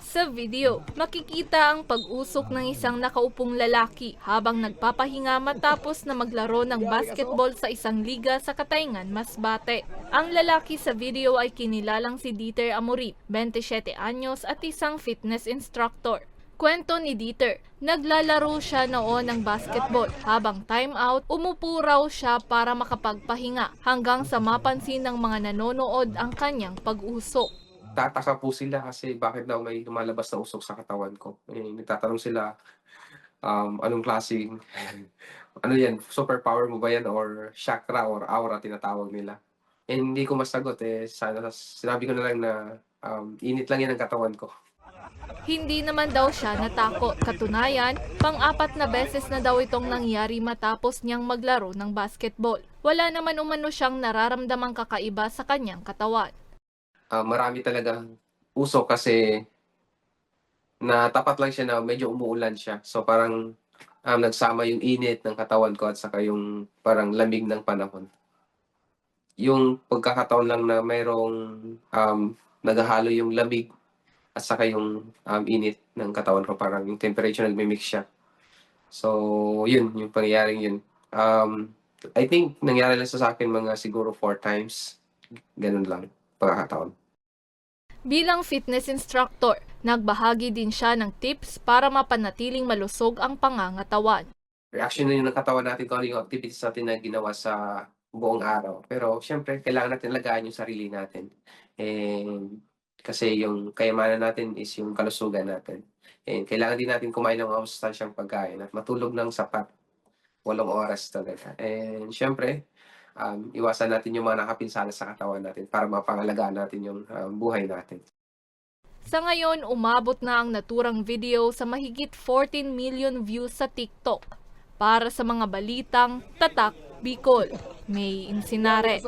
Sa video, makikita ang pag-usok ng isang nakaupong lalaki habang nagpapahinga matapos na maglaro ng basketball sa isang liga sa Katayngan, Masbate. Ang lalaki sa video ay kinilalang si Dieter Amorit, 27 anyos at isang fitness instructor. Kwento ni Dieter, naglalaro siya noon ng basketball. Habang time out, umupo raw siya para makapagpahinga hanggang sa mapansin ng mga nanonood ang kanyang pag-usok. Tataka po sila kasi bakit daw may lumalabas na usok sa katawan ko. Eh, nagtatanong sila, um, anong klaseng, ano yan, superpower mo ba yan or chakra or aura tinatawag nila. Eh, hindi ko masagot eh, sana, sinabi ko na lang na um, init lang yan ang katawan ko. Hindi naman daw siya natakot. Katunayan, pang-apat na beses na daw itong nangyari matapos niyang maglaro ng basketball. Wala naman umano siyang nararamdamang kakaiba sa kanyang katawan. Ah, marami talaga usok kasi na tapat lang siya na medyo umuulan siya. So parang um, nagsama yung init ng katawan ko at saka yung parang lamig ng panahon. Yung pagkakataon lang na mayroong um, naghahalo yung lamig at saka yung um, init ng katawan ko, parang yung temperature nagmimix siya. So, yun, yung pangyayaring yun. Um, I think nangyari lang sa akin mga siguro four times. Ganun lang, pagkakataon. Bilang fitness instructor, nagbahagi din siya ng tips para mapanatiling malusog ang pangangatawan. reaction na yun ng katawan natin kung ano yung activities natin na ginawa sa buong araw. Pero syempre, kailangan natin alagaan yung sarili natin. And kasi yung kayamanan natin is yung kalusugan natin. And kailangan din natin kumain ng masustansyang pagkain at matulog ng sapat. Walong oras talaga. And syempre, um, iwasan natin yung mga nakapinsala sa katawan natin para mapangalagaan natin yung um, buhay natin. Sa ngayon, umabot na ang naturang video sa mahigit 14 million views sa TikTok. Para sa mga balitang Tatak Bicol, May Insinares.